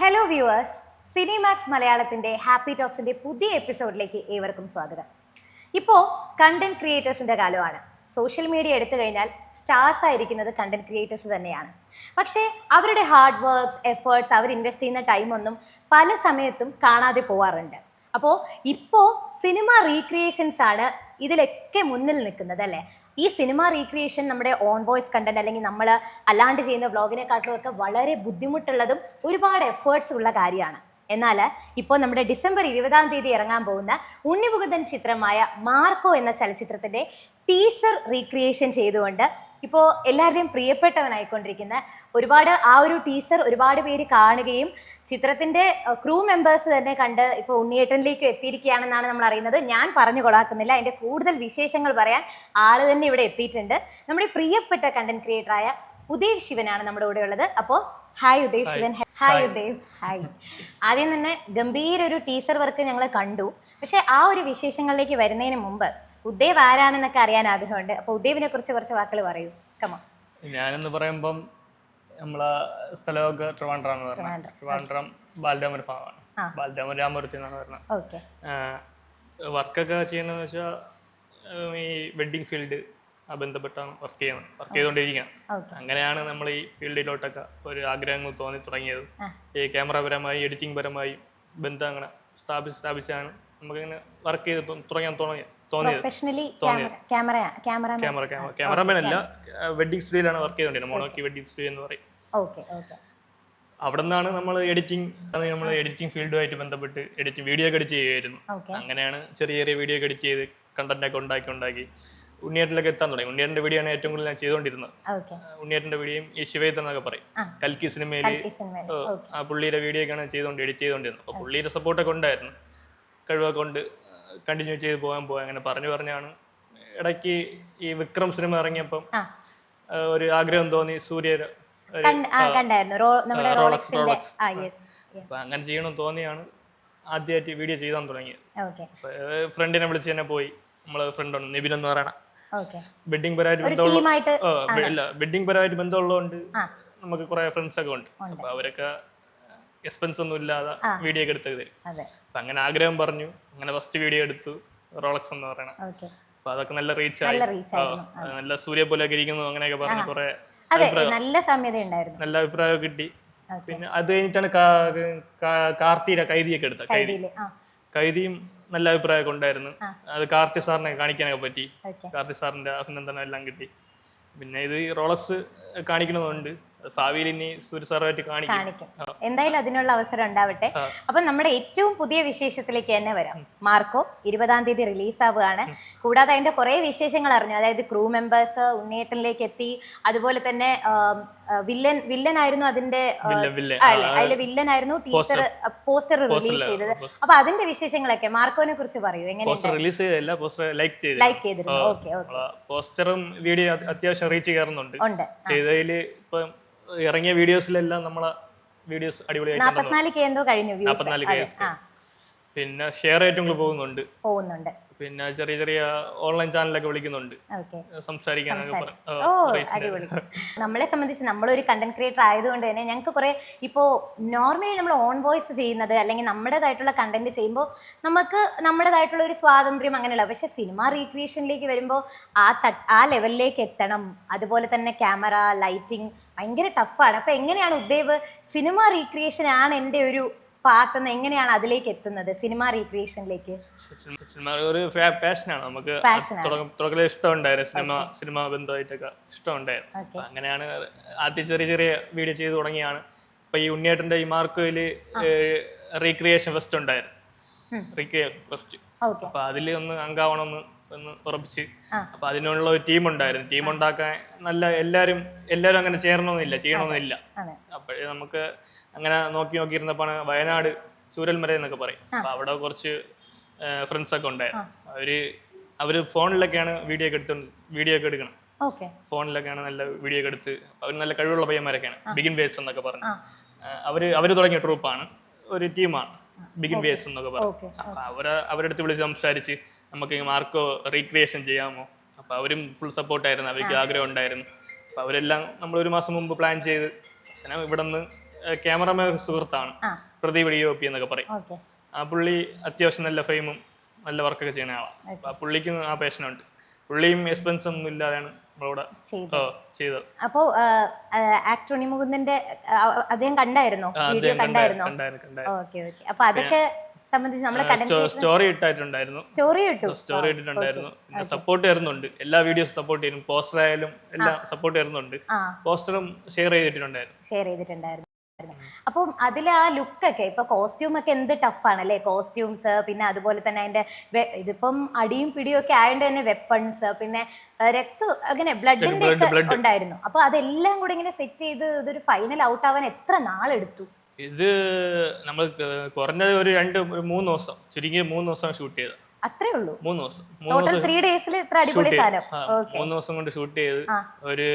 Hello viewers Cinemax മലയാളത്തിന്റെ happy ടോക്സിന്റെ പുതിയ എപ്പിസോഡിലേക്ക് ഏവർക്കും സ്വാഗതം. ഇപ്പോൾ കണ്ടന്റ് ക്രിയേറ്റേഴ്സിന്റെ കാലമാണ്. സോഷ്യൽ മീഡിയ എടുത്തു കഴിഞ്ഞാൽ സ്റ്റാർസ് ആയിരിക്കുന്നത് കണ്ടന്റ് ക്രിയേറ്റേഴ്സ് തന്നെയാണ്. പക്ഷേ അവരുടെ ഹാർഡ് വർക്ക്സ് എഫേർട്സ് അവർ ഇൻവെസ്റ്റ് ചെയ്യുന്ന ടൈമൊന്നും പല സമയത്തും കാണാതെ പോവാറുണ്ട്. അപ്പോൾ ഇപ്പോൾ സിനിമ റീക്രിയേഷൻസ് ആണ് ഇതിലൊക്കെ മുന്നിൽ നിൽക്കുന്നത് അല്ലേ? ഈ സിനിമ റീക്രിയേഷൻ നമ്മുടെ ഓൺ വോയിസ് കണ്ടന്റ് അല്ലെങ്കിൽ നമ്മൾ അല്ലാണ്ട് ചെയ്യുന്ന വ്ളോഗിനെക്കാട്ടിലും ഒക്കെ വളരെ ബുദ്ധിമുട്ടുള്ളതും ഒരുപാട് എഫേർട്സ് ഉള്ള കാര്യമാണ്. എന്നാൽ ഇപ്പോൾ നമ്മുടെ ഡിസംബർ ഇരുപതാം തീയതി ഇറങ്ങാൻ പോകുന്ന ഉണ്ണിമുകുന്ദൻ ചിത്രമായ മാർക്കോ എന്ന ചലച്ചിത്രത്തിന്റെ ടീസർ റീക്രിയേഷൻ ചെയ്തുകൊണ്ട് ഇപ്പോൾ എല്ലാവരുടെയും പ്രിയപ്പെട്ടവനായിക്കൊണ്ടിരിക്കുന്ന ഒരുപാട് ആ ഒരു ടീസർ ഒരുപാട് പേര് കാണുകയും ചിത്രത്തിന്റെ ക്രൂ മെമ്പേഴ്സ് തന്നെ കണ്ട് ഇപ്പോൾ ഉണ്ണിയേട്ടനിലേക്ക് എത്തിയിരിക്കുകയാണെന്നാണ് നമ്മൾ അറിയുന്നത്. ഞാൻ പറഞ്ഞു കൊളാക്കുന്നില്ല. അതിന്റെ കൂടുതൽ വിശേഷങ്ങൾ പറയാൻ ആൾ തന്നെ ഇവിടെ എത്തിയിട്ടുണ്ട്. നമ്മുടെ പ്രിയപ്പെട്ട കണ്ടന്റ് ക്രിയേറ്റർ ആയ ഉദയ് ശിവനാണ് നമ്മുടെ കൂടെ ഉള്ളത്. അപ്പോൾ hi Uday Shivan. Hi Uday. Hi ആദ്യം തന്നെ ഗംഭീര ഒരു ടീസർ വർക്ക് ഞങ്ങൾ കണ്ടു. പക്ഷെ ആ ഒരു വിശേഷങ്ങളിലേക്ക് വരുന്നതിന് മുമ്പ് ഉദയവ് ആരാണെന്നൊക്കെ അറിയാൻ ആഗ്രഹമുണ്ട്. അപ്പോൾ ഉദയവിനെ കുറിച്ച് കുറച്ച് വാക്കുകൾ പറയൂ കമോ ഞാനെന്ന് പറയുമ്പം നമ്മളെ സ്ഥലമൊക്കെ ട്രിവാൻഡ്രാന്ന് പറഞ്ഞത് ട്രിവാൻഡ്രം. ബാലരാമപുരം ഭാഗമാണ്. ബാലരാമപുരം രാമപുരത്തിൽ നിന്നാണ് പറഞ്ഞത് വർക്കൊക്കെ ചെയ്യുന്നതെന്ന് വെച്ചാൽ ഈ വെഡ്ഡിങ് ഫീൽഡ് ആ ബന്ധപ്പെട്ടാണ് വർക്ക് ചെയ്യുന്നത്. വർക്ക് ചെയ്തുകൊണ്ടിരിക്കുകയാണ് അങ്ങനെയാണ് നമ്മൾ ഈ ഫീൽഡിലോട്ടൊക്കെ ഒരു ആഗ്രഹങ്ങൾ തോന്നി തുടങ്ങിയത് ഈ ക്യാമറ പരമായി എഡിറ്റിംഗ് പരമായി ബന്ധം അങ്ങനെ സ്ഥാപിച്ച് സ്ഥാപിച്ചാണ് നമുക്കിങ്ങനെ വർക്ക് ചെയ്ത് തുടങ്ങാൻ തുടങ്ങി തോന്നിയത്. Professionally camera camera camera camera camera cameraman അല്ല വെഡിങ് സ്റ്റുഡിയോയിലാണ് വർക്ക് ചെയ്തോണ്ടിരുന്നത് മോണോക്കി വെഡിങ് സ്റ്റുഡിയോ എന്ന് പറയും. Okay okay. അവിടെ നിന്നാണ് നമ്മൾ എഡിറ്റിംഗ് നമ്മൾ എഡിറ്റിംഗ് ഫീൽഡുമായിട്ട് ബന്ധപ്പെട്ട് എഡിറ്റിംഗ് വീഡിയോ ഒക്കെ എഡിറ്റ് ചെയ്യുമായിരുന്നു. അങ്ങനെയാണ് ചെറിയ ചെറിയ വീഡിയോ ഒക്കെ എഡിറ്റ് ചെയ്ത് കണ്ടന്റ് ഒക്കെ ഉണ്ടാക്കി ഉണ്ടാക്കി. ഉണ്ണിയേട്ടിലൊക്കെ എത്താൻ തുടങ്ങി. ഉണ്ണിയേട്ടന്റെ വീഡിയോ ആണ് ഏറ്റവും കൂടുതൽ ഞാൻ ചെയ്തുകൊണ്ടിരുന്നത്. ഓക്കെ. ഉണ്ണിയേട്ടന്റെ വീഡിയോയും ഈ എന്നൊക്കെ പറയും. കൽക്കി സിനിമയിൽ ആ പുള്ളിയുടെ വീഡിയോ ഒക്കെയാണ് ചെയ്തുകൊണ്ട് എഡിറ്റ് ചെയ്തുകൊണ്ടിരുന്നത്. അപ്പോൾ പുള്ളിയുടെ സപ്പോർട്ടൊക്കെ ഉണ്ടായിരുന്നു. കഴിവൊക്കെ കൊണ്ട് കണ്ടിന്യൂ ചെയ്ത് പോകാൻ പോകാൻ അങ്ങനെ പറഞ്ഞു പറഞ്ഞാണ്. ഇടയ്ക്ക് ഈ വിക്രം സിനിമ ഇറങ്ങിയപ്പം ഒരു ആഗ്രഹം തോന്നി സൂര്യ കണ്ടായിരുന്നു. നമ്മുടെ റോളക്സിന്റെ ആ യെസ് അങ്ങനെ ചെയ്യണം തോന്നിയാണ്. ആദ്യമായിട്ട് വീഡിയോ ചെയ്താൻ തുടങ്ങിയത് ഫ്രണ്ടിനെ വിളിച്ച് തന്നെ പോയി. നമ്മളെ ഫ്രണ്ട് ഉണ്ട് നിബിൻ എന്ന് പറയണ. വെഡിങ് പരമായിട്ട് ബന്ധമുള്ള ഇല്ല വെഡിങ് പരമായിട്ട് ബന്ധമുള്ളതുകൊണ്ട് നമുക്ക് കുറെ ഫ്രണ്ട്സ് ഒക്കെ ഉണ്ട്. അപ്പൊ അവരൊക്കെ എക്സ്പെൻസ് ഒന്നും ഇല്ലാതെ വീഡിയോ ഒക്കെ എടുത്ത് തരും. അതെ. അപ്പൊ അങ്ങനെ ആഗ്രഹം പറഞ്ഞു. അങ്ങനെ ഫസ്റ്റ് വീഡിയോ എടുത്തു റോളക്സ് എന്ന് പറയണ. അപ്പൊ അതൊക്കെ നല്ല റീച്ച് ആയി. നല്ല സൂര്യ പോലെ ഒക്കെ ഇരിക്കുന്നു അങ്ങനെയൊക്കെ പറഞ്ഞു കുറെ അതെ നല്ല സാമ്യത ഉണ്ടായിരുന്നു നല്ല അഭിപ്രായം കിട്ടി. പിന്നെ അത് കഴിഞ്ഞിട്ടാണ് കാർത്തിര കൈതിയൊക്കെ കാർത്തിയുടെ കൈദിയൊക്കെ എടുത്തത്. കൈതി കൈതിയിൽ ആ. കൈദിയും നല്ല അഭിപ്രായമൊക്കെ ഉണ്ടായിരുന്നു. അത് കാർത്തി സാറിനെ കാണിക്കാനൊക്കെ പറ്റി. കാർത്തി സാറിന്റെ അഭിനന്ദനം എല്ലാം കിട്ടി. പിന്നെ ഇത് റോളസ് കാണിക്കണമെന്നുണ്ട് ഭാവിയിൽ ഇനി സൂര്യ സാറുമായിട്ട് കാണിക്കും. കാണിക്കും. എന്തായാലും അതിനുള്ള അവസരം ഉണ്ടാവട്ടെ. അപ്പൊ നമ്മുടെ ഏറ്റവും പുതിയ വിശേഷത്തിലേക്ക് തന്നെ വരാം. മാർക്കോ ഇരുപതാം തീയതി റിലീസ് ആവുകയാണ് കൂടാതെ അതിന്റെ കുറെ വിശേഷങ്ങൾ അറിഞ്ഞു. അതായത് ക്രൂ മെമ്പേഴ്സ് ഉണ്ണിയേട്ടനിലേക്ക് എത്തി. അതുപോലെ തന്നെ വില്ലൻ വില്ലൻ ആയിരുന്നു അതിന്റെ അതിലെ വില്ലൻ ആയിരുന്നു ടീച്ചർ പോസ്റ്റർ. റിലീസ് ചെയ്തത്. അപ്പൊ അതിന്റെ വിശേഷങ്ങളൊക്കെ മാർക്കോനെ കുറിച്ച് പറയൂ. എങ്ങനെ റിലീസ് ചെയ്തല്ല പോസ്റ്റർ ലൈക്ക് ചെയ്തു ലൈക്ക് ചെയ്തിരുന്നു. Okay okay. പോസ്റ്ററും വീഡിയോ അത്യാവശ്യം റീച്ച് കയറുന്നുണ്ട്. ഉണ്ട്. ചെയ്തതിൽ ഇപ്പം ഇറങ്ങിയ വീഡിയോസിലെല്ലാം നമ്മളെ വീഡിയോസ് അടിപൊളിയായിട്ട് കഴിഞ്ഞു നാൽപ്പത്തിനാല് കേസ് പിന്നെ ഷെയർ ഏറ്റവും കൂടുതൽ പോകുന്നുണ്ട്. പോകുന്നുണ്ട്. പിന്നെ ചെറിയ ചെറിയ ഓൺലൈൻ ചാനലൊക്കെ വിളിക്കുന്നുണ്ട്. നമ്മളെ സംബന്ധിച്ച് നമ്മളൊരു കണ്ടന്റ് ക്രിയേറ്റർ ആയതുകൊണ്ട് തന്നെ ഞങ്ങൾക്ക് കുറെ ഇപ്പോ നോർമലി നമ്മൾ ഓൺ വോയിസ് ചെയ്യുന്നത് അല്ലെങ്കിൽ നമ്മുടേതായിട്ടുള്ള കണ്ടന്റ് ചെയ്യുമ്പോൾ നമുക്ക് നമ്മുടേതായിട്ടുള്ള ഒരു സ്വാതന്ത്ര്യം അങ്ങനെയുള്ള പക്ഷെ സിനിമ റീക്രിയേഷനിലേക്ക് വരുമ്പോൾ ആ ആ ലെവലിലേക്ക് എത്തണം. അതുപോലെ തന്നെ ക്യാമറ ലൈറ്റിംഗ് ഭയങ്കര ടഫാണ്. അപ്പൊ എങ്ങനെയാണ് ഉദ്ദേവ് സിനിമ റീക്രിയേഷൻ ആണ് എന്റെ ഒരു പാത്ത് എങ്ങനെയാണ് അതിലേക്ക് എത്തുന്നത്? സിനിമ റീക്രിയേഷനിലേക്ക് സിനിമ- ഒരു പാഷനാണ് നമുക്ക് തുടക്കത്തിൽ തുടക്കം- ഇഷ്ടമുണ്ടായിരുന്നു. Cinema cinema ബന്ധമായിട്ടൊക്കെ ഇഷ്ടമുണ്ടായിരുന്നു. അങ്ങനെയാണ് ആദ്യം ചെറിയ ചെറിയ വീഡിയോ ചെയ്ത് തുടങ്ങിയാണ്. ഇപ്പൊ ഈ ഉണ്ണിയേട്ടന്റെ ഈ മാർക്കോയിൽ റീക്രിയേഷൻ ഫസ്റ്റ് ഉണ്ടായിരുന്നു. റീക്രിയേഷൻ ഫസ്റ്റ് അപ്പൊ അതിൽ ഒന്ന് അങ്കാവണമെന്ന് ഒന്ന് ഉറപ്പിച്ച്. അപ്പൊ അതിനുള്ള ഒരു ടീം ഉണ്ടായിരുന്നു. ടീം ഉണ്ടാക്കാൻ നല്ല എല്ലാരും എല്ലാരും അങ്ങനെ ചേരണമെന്നില്ല ചെയ്യണമെന്നില്ല. അപ്പോഴേ നമുക്ക് അങ്ങനെ നോക്കി നോക്കിയിരുന്നപ്പോഴാണ് വയനാട് ചൂരൽമല എന്നൊക്കെ പറയും. അപ്പൊ അവിടെ കുറച്ച് ഫ്രണ്ട്സ് ഒക്കെ ഉണ്ടായിരുന്നു. അവർ അവർ ഫോണിലൊക്കെയാണ് വീഡിയോ ഒക്കെ എടുത്തോണ്ട് വീഡിയോ ഒക്കെ എടുക്കണം. ഫോണിലൊക്കെയാണ് നല്ല വീഡിയോ ഒക്കെ എടുത്ത് അവർ നല്ല കഴിവുള്ള പയ്യന്മാരൊക്കെയാണ്. ബിഗിൻ വേസ് എന്നൊക്കെ പറഞ്ഞു. അവർ അവർ തുടങ്ങിയ ട്രൂപ്പാണ് ഒരു ടീമാണ് ബിഗിൻ വേസ് എന്നൊക്കെ പറഞ്ഞു. അപ്പൊ അവരെ അവരെടുത്ത് അടുത്ത് വിളിച്ച് സംസാരിച്ച് നമുക്ക് മാർക്കോ റീക്രിയേഷൻ ചെയ്യാമോ? അപ്പോൾ അവരും ഫുൾ സപ്പോർട്ടായിരുന്നു അവർക്ക് ആഗ്രഹം ഉണ്ടായിരുന്നു. അപ്പോൾ അവരെല്ലാം നമ്മൾ ഒരു മാസം മുമ്പ് പ്ലാൻ ചെയ്ത് അവസാനം ഇവിടെ നിന്ന് ക്യാമറമാൻ സുഹൃത്താണ് പ്രദീപ് ഡി ഒ പി എന്നൊക്കെ പറയും. ആ പുള്ളി അത്യാവശ്യം നല്ല ഫ്രെയിമും നല്ല വർക്കൊക്കെ ചെയ്യുന്ന ആളാണ് അപ്പൊ ആ പുള്ളിക്കും ആ പേഷനുണ്ട് പുള്ളിയും എക്സ്പെൻസ് ഒന്നും ഇല്ലാതെയാണ് ചെയ്തത്. അപ്പോ ആക്ടോണി മുകുന്ദന്റെ അദ്ദേഹം കണ്ടായിരുന്നോ? വീഡിയോ കണ്ടായിരുന്നു ഓക്കെ ഓക്കെ. അപ്പൊ അതൊക്കെ സംബന്ധിച്ച് നമ്മളെ സ്റ്റോറി ഇട്ടായിട്ടുണ്ടായിരുന്നു. സ്റ്റോറി ഇട്ടു? സ്റ്റോറി ഇട്ടിട്ടുണ്ടായിരുന്നു. പിന്നെ സപ്പോർട്ട് ചെയ്യുന്നുണ്ട് എല്ലാ വീഡിയോസ് സപ്പോർട്ട് ചെയ്യുന്നു പോസ്റ്റർ ആയാലും എല്ലാം സപ്പോർട്ട് ചെയ്യുന്നുണ്ട് പോസ്റ്ററും ഷെയർ ചെയ്തിട്ടുണ്ടായിരുന്നു. ഷെയർ ചെയ്തിട്ടുണ്ടായിരുന്നു. അപ്പം അതിൽ ആ ലുക്കൊക്കെ ഇപ്പൊ കോസ്റ്റ്യൂം ഒക്കെ എന്ത് ടഫാണ് അല്ലേ? കോസ്റ്റ്യൂംസ് പിന്നെ അതുപോലെ തന്നെ അതിന്റെ ഇതിപ്പം അടിയും പിടിയും ഒക്കെ ആയതുകൊണ്ട് തന്നെ വെപ്പൺസ് പിന്നെ രക്തം അങ്ങനെ ബ്ലഡിന്റെ ഒക്കെ ഉണ്ടായിരുന്നു. അപ്പൊ അതെല്ലാം കൂടെ ഇങ്ങനെ സെറ്റ് ചെയ്ത് ഇതൊരു ഫൈനൽ ഔട്ട് ആവാൻ എത്ര നാളെടുത്തു? ഇത് നമ്മൾ കുറഞ്ഞത് ഒരു രണ്ട് ഒരു മൂന്ന് ദിവസം ചുരുങ്ങിയ മൂന്ന് ദിവസം ഷൂട്ട് ചെയ്തത് അത്രേ ഉള്ളൂ? മൂന്ന് ദിവസം. മൂന്ന് ടോട്ടൽ ദിവസം ത്രീ ഡേയ്സിൽ ഇത്ര അടിപൊളി shoot സാധനം. ചെയ്ത്. ആ, ഓക്കെ മൂന്ന് ദിവസം കൊണ്ട് ഷൂട്ട് ചെയ്ത്. ആ. ഒരു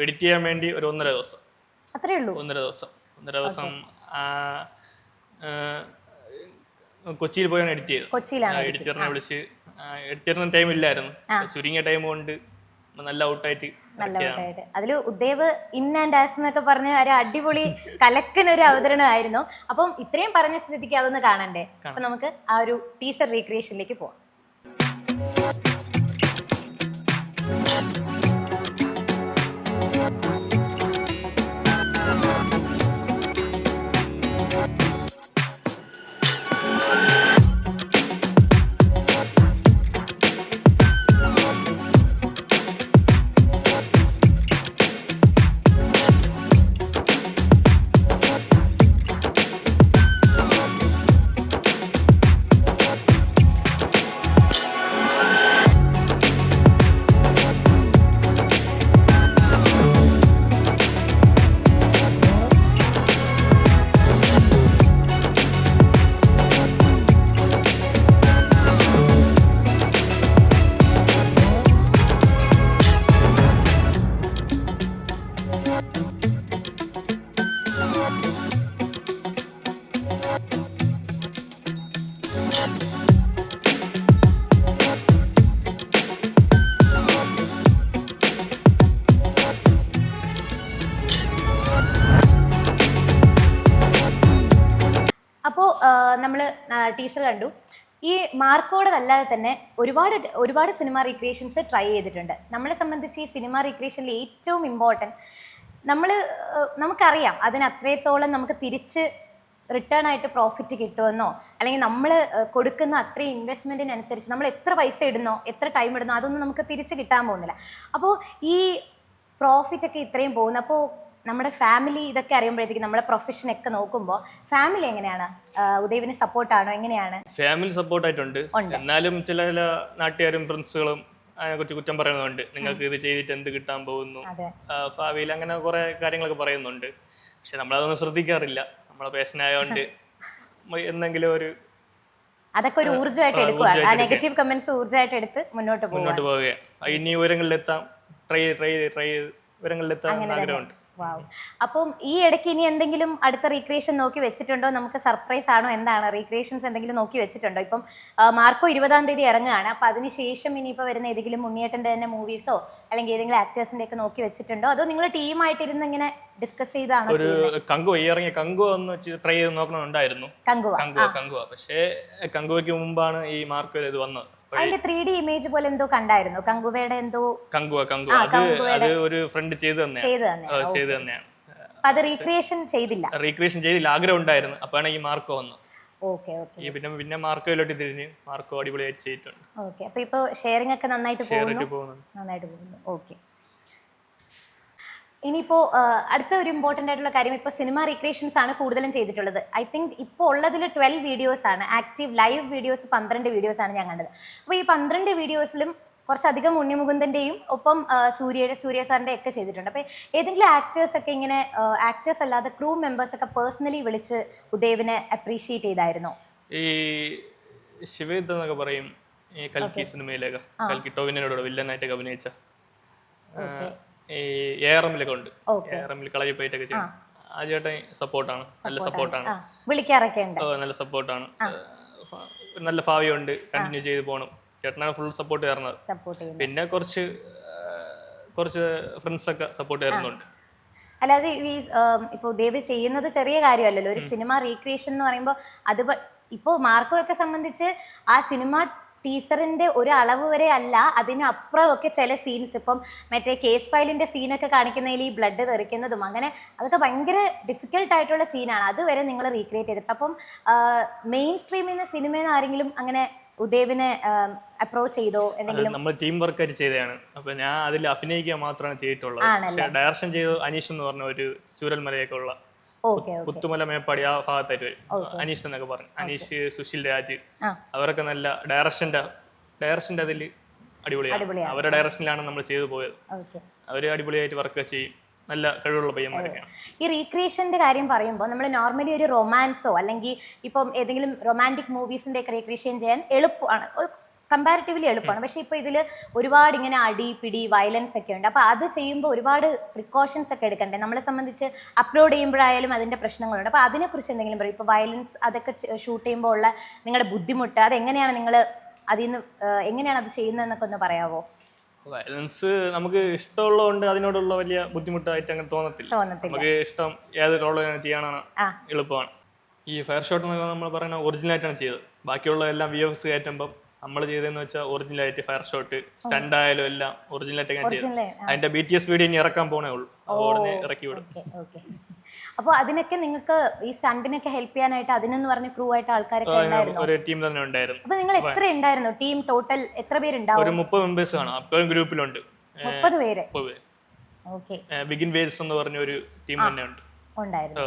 എഡിറ്റ് ചെയ്യാൻ വേണ്ടി ഒരു ഒന്നര ദിവസം. അത്രേ ഉള്ളൂ? ഒന്നര ദിവസം. ഒന്നര ദിവസം ആ, ആ, കൊച്ചിയിൽ പോയാണ് എഡിറ്റ് ചെയ്തത്. കൊച്ചിയിലാണ്. എഡിറ്ററിനെ വിളിച്ച് എഡിറ്ററിന് ടൈം ഇല്ലായിരുന്നു. ചുരുങ്ങിയ ടൈം കൊണ്ട് നല്ല ഔട്ടായിട്ട് നല്ല ഔട്ടായിട്ട് അതിൽ ഉദ്ദേവ് ഇൻ ആൻഡ് ആസ് എന്നൊക്കെ പറഞ്ഞ ഒരു അടിപൊളി കലക്കൻ ഒരു അവതരണമായിരുന്നു. അപ്പം ഇത്രയും പറഞ്ഞ സ്ഥിതിക്ക് അതൊന്ന് കാണണ്ടേ? അപ്പൊ നമുക്ക് ആ ഒരു ടീസർ റീക്രിയേഷനിലേക്ക് പോവാം. അപ്പോൾ ടീച്ചർ കണ്ടു. ഈ മാർക്കോടതല്ലാതെ തന്നെ ഒരുപാട് ഒരുപാട് സിനിമ റീക്രിയേഷൻസ് ട്രൈ ചെയ്തിട്ടുണ്ട്. നമ്മളെ സംബന്ധിച്ച് ഈ സിനിമ റീക്രിയേഷനിൽ ഏറ്റവും ഇമ്പോർട്ടന്റ് നമ്മൾ നമുക്കറിയാം അതിന് അത്രത്തോളം നമുക്ക് തിരിച്ച് റിട്ടേൺ ആയിട്ട് പ്രോഫിറ്റ് കിട്ടുമെന്നോ അല്ലെങ്കിൽ നമ്മൾ കൊടുക്കുന്ന അത്രയും ഇൻവെസ്റ്റ്മെന്റിനനുസരിച്ച് നമ്മൾ എത്ര പൈസ ഇടുന്നോ എത്ര ടൈം ഇടുന്നോ അതൊന്നും നമുക്ക് തിരിച്ച് കിട്ടാൻ പോകുന്നില്ല. അപ്പോൾ ഈ പ്രോഫിറ്റ് ഒക്കെ ഇത്രയും പോകുന്നു. അപ്പോൾ നമ്മുടെ ഫാമിലി ഇതൊക്കെ അറിയുമ്പോഴത്തേക്കും നമ്മുടെ പ്രൊഫഷൻ ഒക്കെ നോക്കുമ്പോൾ ഫാമിലി എങ്ങനെയാണ്? ഉദയവിന് സപ്പോർട്ടാണോ എങ്ങനെയാണ്? ഫാമിലി സപ്പോർട്ട് ആയിട്ടുണ്ട്. എന്നാലും ചില ചില നാട്ടുകാരും ഫ്രണ്ട്സുകളും അതിനെ കുറിച്ച് കുറ്റം പറയുന്നുണ്ട് നിങ്ങൾക്ക് ഇത് ചെയ്തിട്ട് എന്ത് കിട്ടാൻ പോകുന്നു? ഭാവിയിൽ അങ്ങനെ കുറെ കാര്യങ്ങളൊക്കെ പറയുന്നുണ്ട്. പക്ഷെ നമ്മളതൊന്നും ശ്രദ്ധിക്കാറില്ല. നമ്മളെ പേഷനായതുകൊണ്ട് എന്തെങ്കിലും ഒരു അതൊക്കെ ഒരു ഊർജമായിട്ട് എടുക്കുക ആ നെഗറ്റീവ് കമന്റ്സ് ഊർജമായിട്ട് എടുത്ത് മുന്നോട്ട് പോകുക മുന്നോട്ട് പോവുക ഇനി ഉയരങ്ങളിലെത്താം ട്രൈ ട്രൈ ട്രൈ ഉയരങ്ങളിലെത്താൻ ആഗ്രഹമുണ്ട്. വാവ് അപ്പം ഈ ഇടയ്ക്ക് ഇനി എന്തെങ്കിലും അടുത്ത റീക്രിയേഷൻ നോക്കി വെച്ചിട്ടുണ്ടോ? നമുക്ക് സർപ്രൈസ് ആണോ? എന്താണ്? റീക്രിയേഷൻസ് എന്തെങ്കിലും നോക്കി വെച്ചിട്ടുണ്ടോ? ഇപ്പം മാർക്കോ ഇരുപതാം തീയതി ഇറങ്ങുകയാണ്. അപ്പൊ അതിനുശേഷം ഇനിയിപ്പോൾ വരുന്ന ഏതെങ്കിലും ഉണ്ണിയേട്ടന്റെ തന്നെ മൂവീസോ അല്ലെങ്കിൽ ഏതെങ്കിലും ആക്ടേഴ്സിന്റെ ഒക്കെ നോക്കി വെച്ചിട്ടുണ്ടോ? അതോ നിങ്ങൾ ടീമായിട്ടിരുന്ന് ഇങ്ങനെ ഡിസ്കസ് ചെയ്താണോ ഒരു കങ്കുവ ഈ ഇറങ്ങിയ കങ്കുവ ഒന്ന് ട്രൈ ചെയ്ത് നോക്കണമെന്നുണ്ടായിരുന്നു. കങ്കുവ. കങ്കുവ കങ്കുവ. പക്ഷേ കങ്കുവയ്ക്ക് മുമ്പാണ് ഈ മാർക്കോ ഇത് വന്നത്. അതിന്റെ ത്രീ ഡി ഇമേജ് പോലെ എന്തോ കണ്ടായിരുന്നു? കങ്കുവയുടെ എന്തോ കങ്കുവ കങ്കുവ. അത് ഒരു ഫ്രണ്ട് ചെയ്ത് തന്നെ ചെയ്തു തന്നെയാണ് അത് റീക്രിയേഷൻ ചെയ്തില്ല? റീക്രിയേഷൻ ചെയ്തില്ല. ആഗ്രഹം ഉണ്ടായിരുന്നു. അപ്പോഴാണ് ഈ മാർക്കോ ഈ പിന്നെ പിന്നെ മാർക്കോയിലോട്ട് തിരിഞ്ഞ് മാർക്കോ അടിപൊളിയായിട്ട് ചെയ്തിട്ടുണ്ട്. ഓക്കെ അപ്പൊ ഇപ്പൊ ഷെയറിംഗ് ഒക്കെ നന്നായിട്ട് പോകുന്നു. നന്നായിട്ട് പോകുന്നു. ഓക്കെ ഇനിയിപ്പോ അടുത്ത ഒരു ഇമ്പോർട്ടന്റ് ആയിട്ടുള്ള കാര്യം ഇപ്പോൾ സിനിമ റീക്രിയേഷൻസ് ആണ് കൂടുതലും ചെയ്തിട്ടുള്ളത്. ഐ തിങ്ക് ഇപ്പോൾ ഉള്ളതിൽ ട്വൽവ് വീഡിയോസ് ആണ്. ആക്റ്റീവ് ലൈവ് വീഡിയോസ് പന്ത്രണ്ട് വീഡിയോസ് ആണ് ഞാൻ കണ്ടത്. അപ്പോൾ ഈ പന്ത്രണ്ട് വീഡിയോസിലും കുറച്ചധികം ഉണ്ണിമുകുന്ദന്റെയും ഒപ്പം സൂര്യയുടെ സൂര്യ സാറിന്റെ ഒക്കെ ചെയ്തിട്ടുണ്ട്. അപ്പോൾ ഏതെങ്കിലും ആക്ടേഴ്സ് ഒക്കെ ഇങ്ങനെ ആക്ടേഴ്സ് അല്ലാതെ ക്രൂ മെമ്പേഴ്സ് ഒക്കെ പേഴ്സണലി വിളിച്ച് ഉദയവിനെ അപ്രീഷിയേറ്റ് ചെയ്തായിരുന്നോ? ഈ ശിവേദ് എന്നൊക്കെ പറയും ഈ കൽക്കി സിനിമയിലൊക്കെ കൽക്കി ടോവിനോട് വില്ലനായിട്ടൊക്കെ അഭിനയിച്ച. ഈ എ ആർ എമ്മിലൊക്കെ ഉണ്ട്. എ ആർ എമ്മിൽ കളരി പോയിട്ടൊക്കെ ചെയ്യും. ആ. ചേട്ടൻ സപ്പോർട്ടാണ്. നല്ല സപ്പോർട്ടാണ്. വിളിക്കാറൊക്കെ ഉണ്ട്. നല്ല സപ്പോർട്ടാണ്. നല്ല ഭാവിയുണ്ട്. കണ്ടിന്യൂ ചെയ്ത് പോകണം ചേട്ടനാണ് ഫുൾ സപ്പോർട്ട് തരുന്നത്. പിന്നെ കുറച്ച് കുറച്ച് ഫ്രണ്ട്സ് ഒക്കെ സപ്പോർട്ട് തരുന്നുണ്ട്. അല്ലാതെ ഈ ഇപ്പോൾ ദേവ് ചെയ്യുന്നത് ചെറിയ കാര്യമല്ലല്ലോ. ഒരു സിനിമ റീക്രിയേഷൻ എന്ന് പറയുമ്പോൾ അത് ഇപ്പോൾ മാർക്കോയൊക്കെ സംബന്ധിച്ച് ആ സിനിമ ടീച്ചറിന്റെ ഒരു അളവ് വരെ അല്ല അതിനപ്പുറമൊക്കെ ചില സീൻസ് ഇപ്പം മറ്റേ കേസ് ഫയലിന്റെ സീനൊക്കെ കാണിക്കുന്നതിൽ ഈ ബ്ലഡ് തെറിക്കുന്നതും അങ്ങനെ അതൊക്കെ ഭയങ്കര ഡിഫിക്കൽട്ട് ആയിട്ടുള്ള സീനാണ് അതുവരെ നിങ്ങൾ റീക്രിയേറ്റ് ചെയ്തിട്ട്. അപ്പം മെയിൻ സ്ട്രീമിൽ നിന്ന് സിനിമയിൽ നിന്ന് ആരെങ്കിലും അങ്ങനെ ഉദയവിനെ അപ്രോച്ച് ചെയ്തോ എന്തെങ്കിലും? നമ്മൾ ടീം വർക്ക് ആയിട്ട് ചെയ്തതാണ്. അപ്പൊ ഞാൻ അതിൽ അഭിനയിക്കുക മാത്രമാണ് ചെയ്തിട്ടുള്ളത്. ഡയറക്ഷൻ ചെയ്തു അനീഷ് എന്ന് പറഞ്ഞ ഒരു ചൂരൽമലയൊക്കെ ഉള്ള ഓക്കെ ഓക്കെ പുത്തുമല മേപ്പാടി ആ ഭാഗത്തായിട്ട് വരും അനീഷ് എന്നൊക്കെ പറഞ്ഞു. അനീഷ് സുശീൽ രാജ് അവരൊക്കെ നല്ല ഡയറക്ഷന്റെ ഡയറക്ഷന്റെ അതിൽ അടിപൊളിയാണ്. അവരുടെ ഡയറക്ഷനിലാണ് നമ്മൾ ചെയ്തു പോയത്. അവർ അടിപൊളിയായിട്ട് വർക്ക് ചെയ്യും. നല്ല കഴിവുള്ള പയ്യന്മാരൊക്കെയാണ്. ഈ റീക്രിയേഷന്റെ കാര്യം പറയുമ്പോൾ നമ്മൾ നോർമലി ഒരു റൊമാൻസോ അല്ലെങ്കിൽ ഇപ്പം ഏതെങ്കിലും റൊമാന്റിക് മൂവീസിന്റെ ഒക്കെ റീക്രിയേഷൻ ചെയ്യാൻ എളുപ്പമാണ്. കമ്പാരിറ്റീവ്ലി എളുപ്പമാണ്. പക്ഷേ ഇപ്പോൾ ഇതിൽ ഒരുപാട് ഇങ്ങനെ അടി പിടി വയലൻസ് ഒക്കെ ഉണ്ട്. അപ്പോൾ അത് ചെയ്യുമ്പോൾ ഒരുപാട് പ്രിക്കോഷൻസ് ഒക്കെ എടുക്കണ്ടേ? നമ്മളെ സംബന്ധിച്ച് അപ്ലോഡ് ചെയ്യുമ്പോഴായാലും അതിന്റെ പ്രശ്നങ്ങളുണ്ട്. അപ്പോൾ അതിനെക്കുറിച്ച് എന്തെങ്കിലും പറയും? ഇപ്പോൾ വയലൻസ് അതൊക്കെ ഷൂട്ട് ചെയ്യുമ്പോൾ ഉള്ള നിങ്ങളുടെ ബുദ്ധിമുട്ട് അതെങ്ങനെയാണ് നിങ്ങൾ അതിൽ നിന്ന് എങ്ങനെയാണ് അത് ചെയ്യുന്നതെന്നൊക്കെ ഒന്ന് പറയാവോ? വയലൻസ് നമുക്ക് ഇഷ്ടമുള്ളതുകൊണ്ട് അതിനോടുള്ള വലിയ ബുദ്ധിമുട്ടായിട്ട് അങ്ങനെ തോന്നത്തില്ല. നമുക്ക് ഇഷ്ടം ഏത് റോൾ ചെയ്യാനാണ് എളുപ്പമാണ്. ഈ ഫയർ ഷോട്ട് എന്നൊക്കെ നമ്മൾ പറയുന്ന ഒറിജിനൽ ആയിട്ടാണ് ചെയ്തത്. ബാക്കിയുള്ള എല്ലാം വി എഫ് കയറ്റുമ്പം നമ്മൾ ചെയ്തതെന്ന് വെച്ചാൽ ഒറിജിനൽ ആയിട്ട് ഫയർ ഷോട്ട് സ്റ്റണ്ട് ആയാലും എല്ലാം ഒറിജിനൽ ആയിട്ട് ഞാൻ ചെയ്തു അതിന്റെ ബി ടി എസ് വീഡിയോ ഇനി ഇറക്കാൻ പോണേ ഉള്ളൂ. അപ്പോൾ ഉടനെ ഇറക്കി വിടും. അപ്പോൾ അതിനൊക്കെ നിങ്ങൾക്ക് ഈ സ്റ്റണ്ടിനൊക്കെ ഹെൽപ്പ് ചെയ്യാനായിട്ട് അതിനെന്ന് പറഞ്ഞ ക്രൂ ആയിട്ട് ആൾക്കാരൊക്കെ ഉണ്ടായിരുന്നു? ഒരു ടീം തന്നെ ഉണ്ടായിരുന്നു. അപ്പൊ നിങ്ങൾ എത്ര ഉണ്ടായിരുന്നു? ടീം ടോട്ടൽ എത്ര പേരുണ്ടാവും? ഒരു മുപ്പത് മെമ്പേഴ്സ് കാണാം അപ്പോഴും ഗ്രൂപ്പിലുണ്ട് മുപ്പത് പേര്. ഓക്കെ. ബിഗിൻ വേഴ്സ് എന്ന് പറഞ്ഞ ഒരു ടീം തന്നെ ഉണ്ട്. ഉണ്ടായിരുന്നു.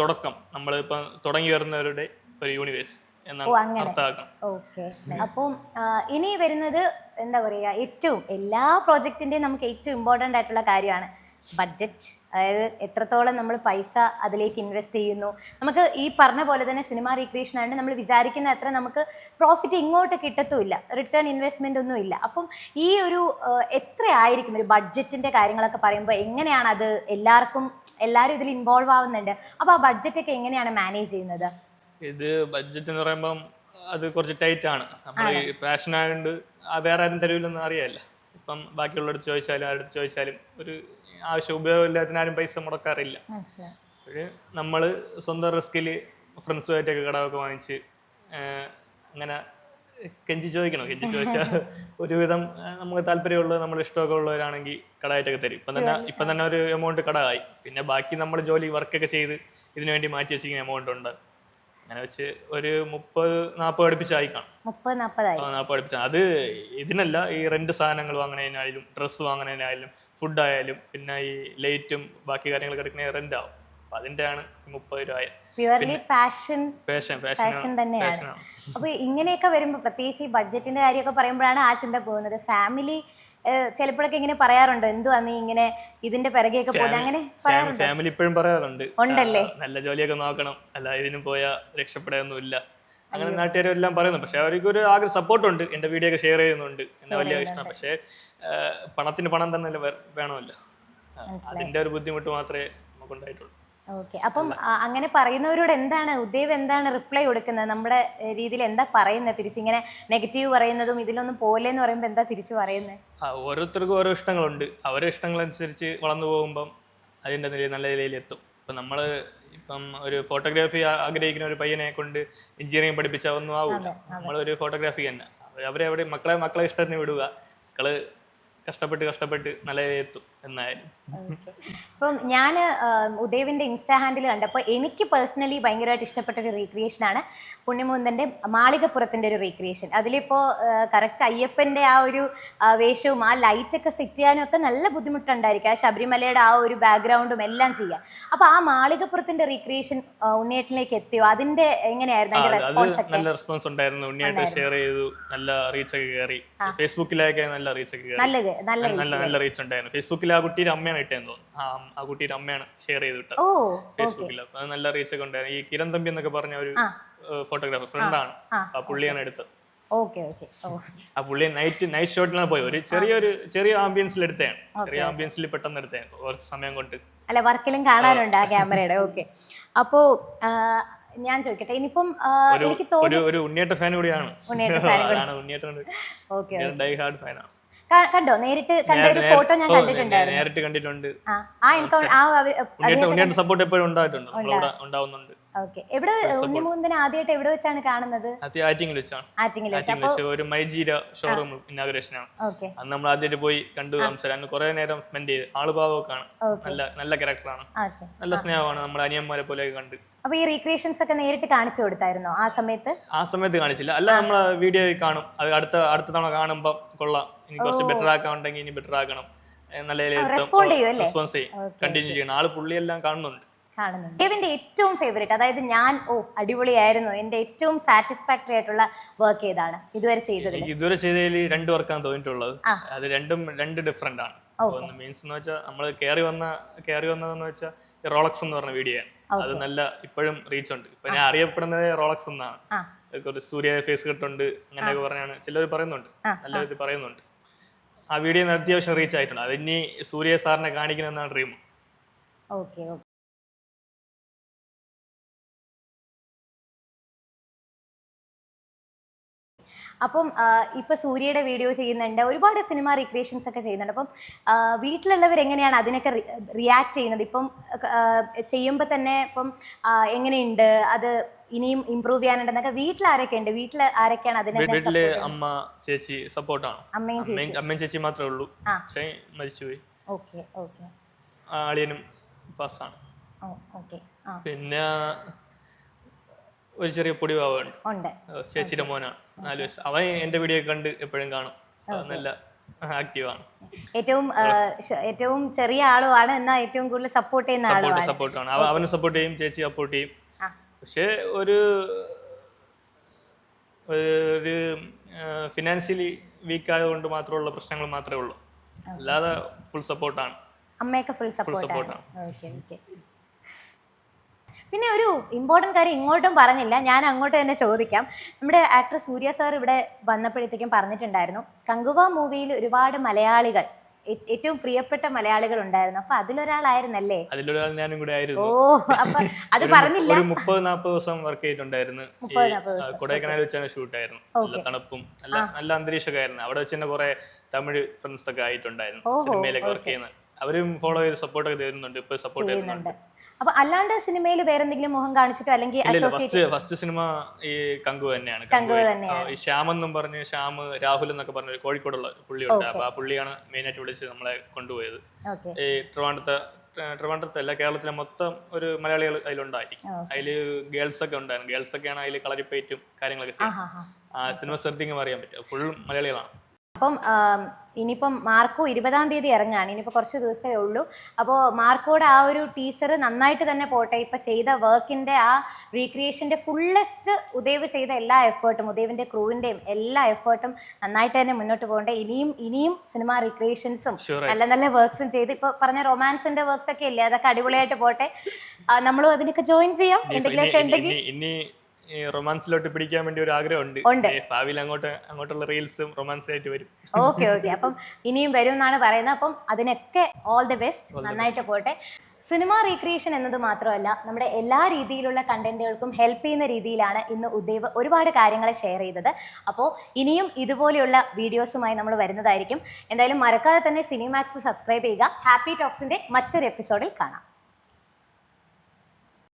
തുടക്കം നമ്മൾ ഇപ്പൊ തുടങ്ങി വരുന്നവരുടെ ഒരു യൂണിവേഴ്സ് എന്നാണ് ഓക്കെ. അപ്പം ഇനി വരുന്നത് എന്താ പറയുക ഏറ്റവും എല്ലാ പ്രോജക്റ്റിന്റെയും നമുക്ക് ഏറ്റവും ഇമ്പോർട്ടന്റ് ആയിട്ടുള്ള കാര്യമാണ് ബഡ്ജറ്റ് അതായത് എത്രത്തോളം നമ്മൾ പൈസ അതിലേക്ക് ഇൻവെസ്റ്റ് ചെയ്യുന്നു. നമുക്ക് ഈ പറഞ്ഞ പോലെ തന്നെ സിനിമ റീക്രിയേഷൻ ആയതുകൊണ്ട് നമ്മൾ വിചാരിക്കുന്ന അത്ര നമുക്ക് പ്രോഫിറ്റ് ഇങ്ങോട്ട് കിട്ടത്തുമില്ല. റിട്ടേൺ ഇൻവെസ്റ്റ്മെന്റ് ഒന്നും ഇല്ല. അപ്പം ഈ ഒരു എത്ര ആയിരിക്കും ഒരു ബഡ്ജറ്റിന്റെ കാര്യങ്ങളൊക്കെ പറയുമ്പോൾ എങ്ങനെയാണ് അത് എല്ലാവർക്കും എല്ലാവരും ഇതിൽ ഇൻവോൾവ് ആവുന്നുണ്ട്. അപ്പോൾ ആ ബഡ്ജറ്റ് ഒക്കെ എങ്ങനെയാണ് മാനേജ് ചെയ്യുന്നത്? ഇത് ബഡ്ജറ്റ് എന്ന് പറയുമ്പം അത് കുറച്ച് ടൈറ്റ് ആണ്. നമ്മൾ പാഷൻ ആയതുകൊണ്ട് വേറെ ആരും തരൂലെന്ന് അറിയാമല്ല ഇപ്പം ബാക്കിയുള്ളവരുടെ ചോദിച്ചാലും ആരുടെ ചോദിച്ചാലും ഒരു ആവശ്യം ഉപയോഗമില്ലാത്തതിനാരും പൈസ മുടക്കാറില്ല. നമ്മൾ സ്വന്തം റിസ്കിൽ ഫ്രണ്ട്സുമായിട്ടൊക്കെ കടമൊക്കെ വാങ്ങിച്ച് അങ്ങനെ കെഞ്ചി ചോദിക്കണം. കെഞ്ചി ചോദിച്ചാൽ ഒരുവിധം നമുക്ക് താല്പര്യമുള്ളത് നമ്മൾ ഇഷ്ടമൊക്കെ ഉള്ളവരാണെങ്കിൽ കടമായിട്ടൊക്കെ തരും. ഇപ്പം തന്നെ ഇപ്പം തന്നെ ഒരു എമൗണ്ട് കടമായി. പിന്നെ ബാക്കി നമ്മൾ ജോലി വർക്കൊക്കെ ചെയ്ത് ഇതിനുവേണ്ടി മാറ്റി വെച്ചിരിക്കുന്ന എമൗണ്ട് ഉണ്ട്. അങ്ങനെ വെച്ച് ഒരു മുപ്പത് നാൽപ്പത് അടുപ്പിച്ചായി കാണും. മുപ്പത് നാൽപ്പതായി ആ, നാൽപ്പത് അടുപ്പിച്ച. അത് ഇതിനല്ല ഈ റെന്റ് സാധനങ്ങൾ വാങ്ങുന്നതിനായാലും ഡ്രസ്സ് വാങ്ങുന്നതിനായാലും ഫുഡ് ആയാലും പിന്നെ ഈ ലൈറ്റും ബാക്കി കാര്യങ്ങളൊക്കെ എടുക്കുന്ന റെന്റ് ആവും. അപ്പൊ അതിന്റെയാണ് ഈ മുപ്പത് രൂപ ആയത് purely passion fashion passion fashion തന്നെയാണ്. ഫാഷനാണ് അപ്പൊ ഇങ്ങനെയൊക്കെ വരുമ്പോൾ പ്രത്യേകിച്ച് ഈ ബഡ്ജറ്റിന്റെ കാര്യമൊക്കെ പറയുമ്പോഴാണ് ആ ചിന്ത പോകുന്നത്. ഫാമിലി ചിലപ്പോഴൊക്കെ ഇങ്ങനെ പറയാറുണ്ടോ എന്തുവാ നീ ഇങ്ങനെ ഇതിന്റെ പിറകെയൊക്കെ പോയി അങ്ങനെ പറയാറുണ്ടോ. ഫാമിലി ഇപ്പോഴും പറയാറുണ്ട്. ഉണ്ടല്ലേ? നല്ല ജോലിയൊക്കെ നോക്കണം അല്ല ഇതിനും പോയാൽ രക്ഷപ്പെടാനൊന്നും ഇല്ല അങ്ങനെ നാട്ടുകാരും എല്ലാം പറയുന്നു. പക്ഷെ അവർക്ക് ഒരു ആഗ്രഹ സപ്പോർട്ടുണ്ട്. എന്റെ വീഡിയോ ഒക്കെ ഷെയർ ചെയ്യുന്നുണ്ട്. എന്നെ വലിയ ഇഷ്ടം പക്ഷേ പണത്തിന് പണം തന്നെ വേണമല്ലോ. അതിന്റെ ഒരു ബുദ്ധിമുട്ട് മാത്രമേ നമുക്കുണ്ടായിട്ടുള്ളൂ. ഓക്കെ. അപ്പം അങ്ങനെ പറയുന്നവരോട് എന്താണ് ഉദയവ് എന്താണ് റിപ്ലൈ കൊടുക്കുന്നത്? നമ്മുടെ രീതിയിൽ എന്താ പറയുന്നത്? തിരിച്ചിങ്ങനെ നെഗറ്റീവ് പറയുന്നതും ഇതിലൊന്നും പോലെ എന്ന് പറയുമ്പോൾ എന്താ തിരിച്ചു പറയുന്നത് ഓരോരുത്തർക്കും ഓരോ ഇഷ്ടങ്ങളുണ്ട്. അവരെ ഇഷ്ടങ്ങളനുസരിച്ച് വളർന്നു പോകുമ്പം അതിന്റെ നില നല്ല നിലയിൽ എത്തും. ഇപ്പം നമ്മൾ ഇപ്പം ഒരു ഫോട്ടോഗ്രാഫി ആഗ്രഹിക്കുന്ന ഒരു പയ്യനെ കൊണ്ട് എഞ്ചിനീയറിംഗ് പഠിപ്പിച്ച ഒന്നും ആവില്ല നമ്മളൊരു ഫോട്ടോഗ്രാഫി തന്നെ. അവ- അവരെ അവിടെ മക്കളെ മക്കളെ ഇഷ്ടത്തിന് വിടുക. മക്കൾ കഷ്ടപ്പെട്ട് കഷ്ടപ്പെട്ട് നല്ല നിലയിൽ എത്തും. എന്നായാലും. അപ്പം ഞാൻ ഉദയവിന്റെ ഇൻസ്റ്റാ ഹാൻഡിൽ കണ്ടപ്പോൾ എനിക്ക് പേഴ്സണലി ഭയങ്കരമായിട്ട് ഇഷ്ടപ്പെട്ട ഒരു റീക്രിയേഷൻ ആണ് പുണ്യമുന്തന്റെ മാളികപ്പുറത്തിന്റെ ഒരു റീക്രിയേഷൻ. അതിലിപ്പോൾ കറക്റ്റ് അയ്യപ്പന്റെ ആ ഒരു വേഷവും ആ ലൈറ്റ് ഒക്കെ സെറ്റ് ചെയ്യാനും ഒക്കെ നല്ല ബുദ്ധിമുട്ടുണ്ടായിരിക്കും. ആ ശബരിമലയുടെ ആ ഒരു ബാക്ക്ഗ്രൗണ്ടും എല്ലാം ചെയ്യാൻ. അപ്പോൾ ആ മാളികപ്പുറത്തിന്റെ റീക്രിയേഷൻ ഉണ്ണിയേട്ടനിലേക്ക് എത്തിയോ? അതിന്റെ എങ്ങനെയായിരുന്നു? അതിന്റെ റെസ്പോൺസ് ഒക്കെ? നല്ല റെസ്പോൺസ് ഉണ്ടായിരുന്നു. ഉണ്ണിയേട്ടൻ ഷെയർ ചെയ്തു. നല്ല റീച്ച് ഒക്കെ കയറി. ഫേസ്ബുക്കിലൊക്കെ നല്ല റീച്ച് ഒക്കെ നല്ല നല്ല റീച്ച് ഉണ്ടായിരുന്നു. ഫേസ്ബുക്കിൽ ആ കുട്ടിയുടെ അമ്മയാണ് ഇട്ടേന്ന് തോന്നുന്നു. ആ ആ കുട്ടിയുടെ അമ്മയാണ് ഷെയർ ചെയ്ത് വിട്ടത് ഓ ഫേസ്ബുക്കിൽ അപ്പൊ അത് നല്ല റീച്ച് ഒക്കെ ഉണ്ടായിരുന്നു ഈ കിരൺ തമ്പി എന്നൊക്കെ പറഞ്ഞ ഒരു ഫോട്ടോഗ്രാഫർ ഫ്രണ്ടാണ് ആ. പുള്ളിയാണ് എടുത്തത്. ആ പുള്ളി നൈറ്റ് നൈറ്റ് ഷോട്ടിലാണ് പോയത്. ഒരു ചെറിയൊരു ചെറിയ ആംബിയൻസിൽ എടുത്തതാണ്. ചെറിയ ആംബിയൻസിൽ പെട്ടെന്ന് എടുത്തതാണ്. കുറച്ച് സമയം കൊണ്ട്. അല്ല വർക്കിലും കാണാനുണ്ട് ആ ക്യാമറയുടെ. ഓക്കെ അപ്പോ ഞാൻ ചോദിക്കട്ടെ. ഇനിയിപ്പം എനിക്ക് തോന്നുന്നു ഒരു ഉണ്ണിയേട്ട ഫാൻ കൂടിയാണ്. ഉണ്ണിയേട്ട ഫാൻ ആണ് ഉണ്ണിയേട്ടൻ ഓക്കെ ഡൈ ഹാർഡ് ഫാനാണ് കണ്ടോ? നേരിട്ട് കണ്ട ഒരു ഫോട്ടോ ഞാൻ കണ്ടിട്ടുണ്ടായിരുന്നു. നേരിട്ട് കണ്ടിട്ടുണ്ട്. ആ എൻകൗണ്ടർ സപ്പോർട്ട് എപ്പോഴും ഉണ്ടായിട്ടുണ്ട്. ഉണ്ടാവുന്നുണ്ട്. ഓക്കെ. എവിടെ ഉണ്ണിമുകുന്ദൻ ആദ്യമായിട്ട് എവിടെ വെച്ചാണ് കാണുന്നത്? ആറ്റിങ്ങിൽ വെച്ചാണ്. ആറ്റിങ്ങിൽ വെച്ച്. ഒരു മൈജീര ഷോറൂം ഇനാഗുറേഷൻ ആണ് ഓക്കെ. അന്ന് നമ്മൾ ആദ്യമായിട്ട് പോയി കണ്ടു സംസാരം കുറെ നേരം സ്പെൻഡ് ചെയ്ത്. ആൾ ഭാവമൊക്കെ ആണ് ഓക്കെ. നല്ല നല്ല ക്യാരക്ടറാണ് നല്ല സ്നേഹമാണ് നമ്മുടെ അനിയന്മാരെ പോലെ കണ്ട്. അപ്പൊ ഈ റീക്രിയേഷൻസ് ഒക്കെ നേരിട്ട് കാണിച്ചു കൊടുത്തായിരുന്നോ ആ സമയത്ത്? ആ സമയത്ത് കാണിച്ചില്ല. അല്ല നമ്മൾ വീഡിയോ കാണും. അത് അടുത്ത അടുത്ത തവണ കാണുമ്പോൾ കൊള്ളാം. ഇനി കുറച്ച് ബെറ്റർ ആക്കാൻ ഉണ്ടെങ്കിൽ ഇനി ബെറ്റർ ആക്കണം. നല്ല റെസ്പോണ്ട് ചെയ്യും അല്ലേ? റെസ്പോൺസ് ചെയ്യും. കണ്ടിന്യൂ ചെയ്യണം. ആൾ പുള്ളിയെല്ലാം കാണുന്നുണ്ട്. കാണുന്നുണ്ട്. ദേവിന്റെ ഏറ്റവും ഫേവറേറ്റ് അതായത് ഞാൻ ഓ അടിപൊളിയായിരുന്നു. എന്റെ ഏറ്റവും സാറ്റിസ്ഫാക്ടറി ആയിട്ടുള്ള വർക്ക് ഏതാണ്? ഇതുവരെ ചെയ്തത് എനിക്ക് ഇതുവരെ ചെയ്തതിൽ രണ്ട് വർക്കാണ് തോന്നിയിട്ടുള്ളത്. അത് രണ്ടും രണ്ട് ഡിഫറെന്റ് ആണ്. ഒന്ന് മീൻസ് എന്ന് വെച്ചാൽ നമ്മൾ കയറി വന്ന കയറി വന്നതെന്ന് വെച്ചാൽ റോളക്സ് എന്ന് പറഞ്ഞ വീഡിയോ അത് നല്ല ഇപ്പോഴും റീച്ച് ഉണ്ട്. ഇപ്പൊ ഞാൻ അറിയപ്പെടുന്നത് റോളക്സ് എന്നാണ്. സൂര്യ ഫേസ് കെട്ടുണ്ട് അങ്ങനെയൊക്കെ പറഞ്ഞാണ് ചിലർ പറയുന്നുണ്ട്. നല്ല ഇത് പറയുന്നുണ്ട്. ആ വീഡിയോ അത്യാവശ്യം റീച്ച് ആയിട്ടുണ്ട്. അത് ഇനി സൂര്യ സാറിനെ കാണിക്കണമെന്നാണ് ഡ്രീം അപ്പം ഇപ്പം സൂര്യയുടെ വീഡിയോ ചെയ്യുന്നുണ്ട്. ഒരുപാട് സിനിമ റീക്രിയേഷൻസ് ഒക്കെ ചെയ്യുന്നുണ്ട്. അപ്പം വീട്ടിലുള്ളവർ എങ്ങനെയാണ് അതിനൊക്കെ റിയാക്ട് ചെയ്യുന്നത്? ഇപ്പം ചെയ്യുമ്പോൾ തന്നെ ഇപ്പം എങ്ങനെയുണ്ട്? അത് ഇനിയും ഇമ്പ്രൂവ് ചെയ്യാനുണ്ടെന്നൊക്കെ വീട്ടിൽ ആരൊക്കെ ഉണ്ട്? വീട്ടിൽ ആരൊക്കെയാണ് അതിനെ അമ്മ ചേച്ചി സപ്പോർട്ടാണ് അമ്മയും ചേച്ചി അമ്മയും ചേച്ചി മാത്രമേ ഉള്ളൂ. മരിച്ചുപോയി. Okay okay. ആ അളിയനും പാസ്സാണ് ഓക്കെ. പിന്നെ ഒരു ചെറിയ പൊടിവാവുണ്ട് ഉണ്ട്. ചേച്ചിയുടെ മോനാണ് നാല് വയസ്സ്. അവൻ എന്റെ വീഡിയോ കണ്ട് എപ്പോഴും കാണും. നല്ല ആക്റ്റീവാണ്. ഏറ്റവും ഏറ്റവും ചെറിയ ആളുമാണ്. എന്നാ ഏറ്റവും കൂടുതൽ സപ്പോർട്ട് ചെയ്യുന്ന ആളുമാണ്. സപ്പോർട്ടാണ് അവനെ സപ്പോർട്ട് ചെയ്യും ചേച്ചി സപ്പോർട്ട് ചെയ്യും. പക്ഷെ ഒരു ഒരു ഫിനാൻഷ്യലി വീക്ക് ആയതുകൊണ്ട് മാത്രമുള്ള പ്രശ്നങ്ങൾ മാത്രമേ ഉള്ളൂ. അല്ലാതെ ഫുൾ സപ്പോർട്ടാണ് അമ്മയൊക്കെ ഫുൾ സപ്പോർട്ടാണ് ഓക്കെ ഓക്കെ. പിന്നെ ഒരു ഇമ്പോർട്ടന്റ് കാര്യം ഇങ്ങോട്ടും പറഞ്ഞില്ല. ഞാൻ അങ്ങോട്ട് തന്നെ ചോദിക്കാം. നമ്മുടെ ആക്ടർ സൂര്യ സാർ ഇവിടെ വന്നപ്പോഴത്തേക്കും പറഞ്ഞിട്ടുണ്ടായിരുന്നു കങ്കുവ മൂവിയിൽ ഒരുപാട് മലയാളികൾ ഏറ്റവും പ്രിയപ്പെട്ട മലയാളികൾ ഉണ്ടായിരുന്നു. അപ്പൊ അതിലൊരാളായിരുന്നല്ലേ? അതിലൊരാൾ ഞാനും കൂടെ ആയിരുന്നു. ഓ അപ്പൊ അത് പറഞ്ഞില്ല. മുപ്പത് നാൽപ്പത് ദിവസം വർക്ക് ചെയ്തിട്ടുണ്ടായിരുന്നു. കൊടൈക്കനാൽ വെച്ചാണ് ഷൂട്ട് ആയിരുന്നു. നല്ല തണുപ്പും നല്ല നല്ല അന്തരീക്ഷമൊക്കെ ആയിരുന്നു അവിടെ വെച്ച് തന്നെ കുറെ തമിഴ് ഫ്രണ്ട്സ് ഒക്കെ ആയിട്ടുണ്ടായിരുന്നു സിനിമയിലൊക്കെ വർക്ക് ചെയ്യുന്ന അവരും ഫോളോ ചെയ്ത് സപ്പോർട്ടൊക്കെ തരുന്നുണ്ട് ഇപ്പൊ സപ്പോർട്ട് ചെയ്യുന്നുണ്ട്. അപ്പൊ അല്ലാണ്ട് സിനിമയിൽ വേറെ എന്തെങ്കിലും മുഖം കാണിച്ചിട്ടോ? അല്ലെങ്കിൽ ഫസ്റ്റ് ഫസ്റ്റ് സിനിമ ഈ കങ്കു തന്നെയാണ്. കങ്കുവ. തന്നെയാണ്. ഈ ശ്യാം എന്നും പറഞ്ഞ് ശ്യാം രാഹുൽ എന്നൊക്കെ പറഞ്ഞ കോഴിക്കോടുള്ള പുള്ളിയുണ്ട്. അപ്പൊ ആ പുള്ളിയാണ് മെയിൻ ആയിട്ട് വിളിച്ച് നമ്മളെ കൊണ്ടുപോയത്. ഈ ട്രിവാണ്ടത്തെ ട്രിവാണ്ടത്തല്ല കേരളത്തിലെ മൊത്തം ഒരു മലയാളികൾ അതിലുണ്ടായിരിക്കും. അതിൽ ഗേൾസ് ഒക്കെ ഉണ്ടായിരുന്നു. ഗേൾസ് ഒക്കെയാണ് അതിൽ കളരിപ്പേറ്റും കാര്യങ്ങളൊക്കെ ചെയ്യും ആ സിനിമ ശ്രദ്ധിക്കുമ്പോൾ അറിയാൻ പറ്റും. ഫുൾ മലയാളികളാണ്. അപ്പം ഇനിയിപ്പം മാർക്കോ ഇരുപതാം തീയതി ഇറങ്ങുകയാണ് ഇനിയിപ്പോൾ കുറച്ച് ദിവസമേ ഉള്ളൂ. അപ്പോൾ മാർക്കോയുടെ ആ ഒരു ടീച്ചർ നന്നായിട്ട് തന്നെ പോട്ടെ. ഇപ്പം ചെയ്ത വർക്കിന്റെ ആ റീക്രിയേഷന്റെ ഫുള്ളസ്റ്റ് ഉദയവ് ചെയ്ത എല്ലാ എഫേർട്ടും ഉദയവിന്റെ ക്രൂവിന്റെയും എല്ലാ എഫേർട്ടും നന്നായിട്ട് തന്നെ മുന്നോട്ട് പോകണ്ടേ. ഇനിയും ഇനിയും സിനിമ റീക്രിയേഷൻസും നല്ല നല്ല വർക്ക്സും ചെയ്ത് ഇപ്പോൾ പറഞ്ഞ റൊമാൻസിന്റെ വർക്ക്സ് ഒക്കെ ഇല്ലേ? അതൊക്കെ അടിപൊളിയായിട്ട് പോട്ടെ. നമ്മളും അതിനൊക്കെ ജോയിൻ ചെയ്യാം. എന്തെങ്കിലുമൊക്കെ ഉണ്ടെങ്കിൽ ഈ റൊമാൻസിലോട്ട് പിടിക്കാൻ വേണ്ടി ഒരു ആഗ്രഹമുണ്ട്. ഉണ്ട്. ഭാവിയിൽ അങ്ങോട്ട് അങ്ങോട്ടുള്ള റീൽസും റൊമാൻസ് ആയിട്ട് വരും. Okay okay. അപ്പം ഇനിയും വരും എന്നാണ് പറയുന്നത്. അപ്പം അതിനൊക്കെ ഓൾ ദി ബെസ്റ്റ് നന്നായിട്ട് പോട്ടെ. സിനിമ റീക്രിയേഷൻ എന്നത് മാത്രമല്ല നമ്മുടെ എല്ലാ രീതിയിലുള്ള കണ്ടന്റുകൾക്കും ഹെൽപ്പ് ചെയ്യുന്ന രീതിയിലാണ് ഇന്ന് ഉദയവ് ഒരുപാട് കാര്യങ്ങൾ ഷെയർ ചെയ്തത്. അപ്പോൾ ഇനിയും ഇതുപോലെയുള്ള വീഡിയോസുമായി നമ്മൾ വരുന്നതായിരിക്കും. എന്തായാലും മറക്കാതെ തന്നെ സിനിമാക്സ് സബ്സ്ക്രൈബ് ചെയ്യുക. ഹാപ്പി ടോക്സിന്റെ മറ്റൊരു എപ്പിസോഡിൽ കാണാം.